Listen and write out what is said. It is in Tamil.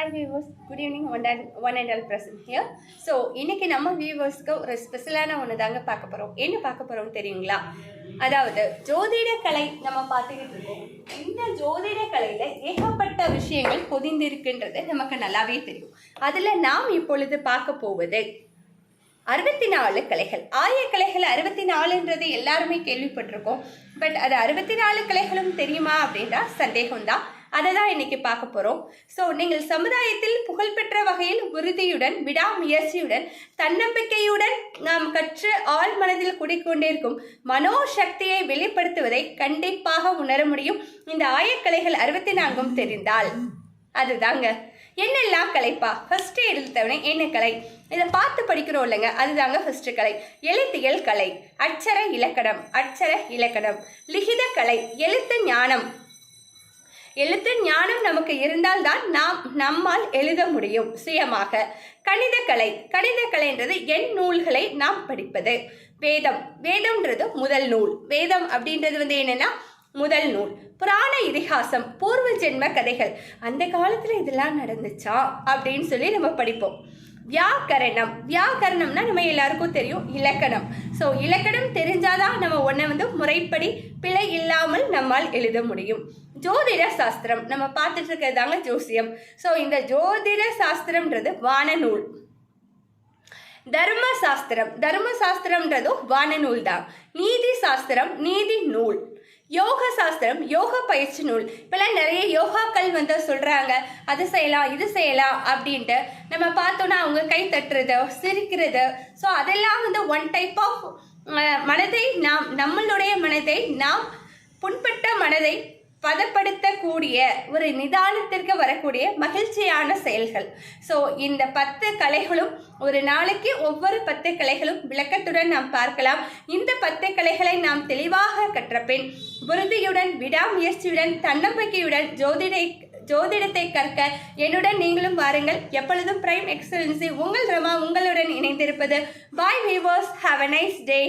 Hi viewers good evening one and one and all present here so இன்றைக்கி நம்ம வியூவர்ஸ்க்கு ஒரு ஸ்பெஷலான ஒன்று தாங்க பார்க்க போகிறோம் என்ன பார்க்க போகிறோம் தெரியுங்களா? அதாவது ஜோதிட கலை நம்ம பார்த்துக்கிட்டு இருக்கோம். இந்த ஜோதிட கலையில் ஏகப்பட்ட விஷயங்கள் பொதிந்திருக்குன்றது நமக்கு நல்லாவே தெரியும். அதில் நாம் இப்பொழுது பார்க்க போவது அறுபத்தி நாலு கலைகள். ஆய கலைகள் அறுபத்தி நாலுன்றது எல்லாருமே கேள்விப்பட்டிருக்கோம். பட் அது அறுபத்தி நாலு கலைகளும் தெரியுமா அப்படின்னா சந்தேகம்தான். அதை தான் இன்னைக்கு பார்க்க போகிறோம் ஸோ நீங்கள் சமுதாயத்தில் புகழ்பெற்ற வகையில் உறுதியுடன் விடாமுயற்சியுடன் தன்னம்பிக்கையுடன் நாம் கற்று ஆழ் மனதில் குடிக்கொண்டிருக்கும் மனோசக்தியை வெளிப்படுத்துவதை கண்டிப்பாக உணர முடியும். இந்த ஆயக்கலைகள் அறுபத்தி நான்கும் தெரிந்தால். அதுதாங்க. என்னெல்லாம் கலைப்பா? ஃபர்ஸ்ட் எடுத்தவனே என்ன கலை? இதை பார்த்து படிக்கிறோம் இல்லைங்க. அதுதாங்க ஃபர்ஸ்ட் கலை. எழுத்தியல் கலை. அட்சர இலக்கணம். அட்சர இலக்கணம். லிகித கலை. எழுத்து ஞானம். எழுத்து ஞானம் நமக்கு இருந்தால்தான் நாம் நம்மால் எழுத முடியும். சுயமாக. கணிதக்கலை கணிதக்கலைன்றது என் எண் நூல்களை நாம் படிப்பது. வேதம். வேதம்ன்றது முதல் நூல். வேதம் அப்படின்றது வந்து என்னன்னா முதல் நூல். புராண இதிகாசம். பூர்வ ஜென்ம கதைகள். அந்த காலத்தில் இதெல்லாம் நடந்துச்சா அப்படின்னு சொல்லி நம்ம படிப்போம். வியாக்கரணம். வியாக்கரணம்னா நம்ம எல்லாருக்கும் தெரியும் இலக்கணம். ஸோ இலக்கணம் தெரிஞ்சாதான் நம்ம ஒன்றை வந்து முறைப்படி பிழை இல்லாமல் நம்மால் எழுத முடியும். ஜோதிட சாஸ்திரம் நம்ம பார்த்துட்டு இருக்கிறதாங்க ஜோசியம். ஸோ இந்த ஜோதிட சாஸ்திரம்ன்றது வானநூல் தர்ம சாஸ்திரம் தர்ம சாஸ்திரம்ன்றதும் வானநூல் தான் நீதி சாஸ்திரம் நீதி நூல். யோக சாஸ்திரம் யோக பயிற்சி நூல். இப்போல்லாம் நிறைய யோகாக்கள் வந்து சொல்கிறாங்க அது செய்யலாம் இது செய்யலாம் அப்படின்ட்டு நம்ம பார்த்தோன்னா அவங்க கை தட்டுறது சிரிக்கிறது. ஸோ அதெல்லாம் வந்து ஒன் டைப் ஆஃப் மனதை நாம் நம்மளுடைய மனதை நாம் புண்பட்ட மனதை பதப்படுத்தக்கூடிய ஒரு நிதானத்திற்கு வரக்கூடிய மகிழ்ச்சியான செயல்கள். ஸோ இந்த பத்து கலைகளும் ஒரு நாளைக்கு ஒவ்வொரு பத்து கலைகளும் விளக்கத்துடன் நாம் பார்க்கலாம். இந்த பத்து கலைகளை நாம் தெளிவாக கற்ற பின் உறுதியுடன் விடாமுயற்சியுடன் தன்னம்பிக்கையுடன் ஜோதிடை ஜோதிடத்தை கற்க என்னுடன் நீங்களும் வாருங்கள். எப்பொழுதும் பிரைம் எக்ஸலன்சி உங்கள் ரமா உங்களுடன் இணைந்திருப்பது. Bye viewers have a nice day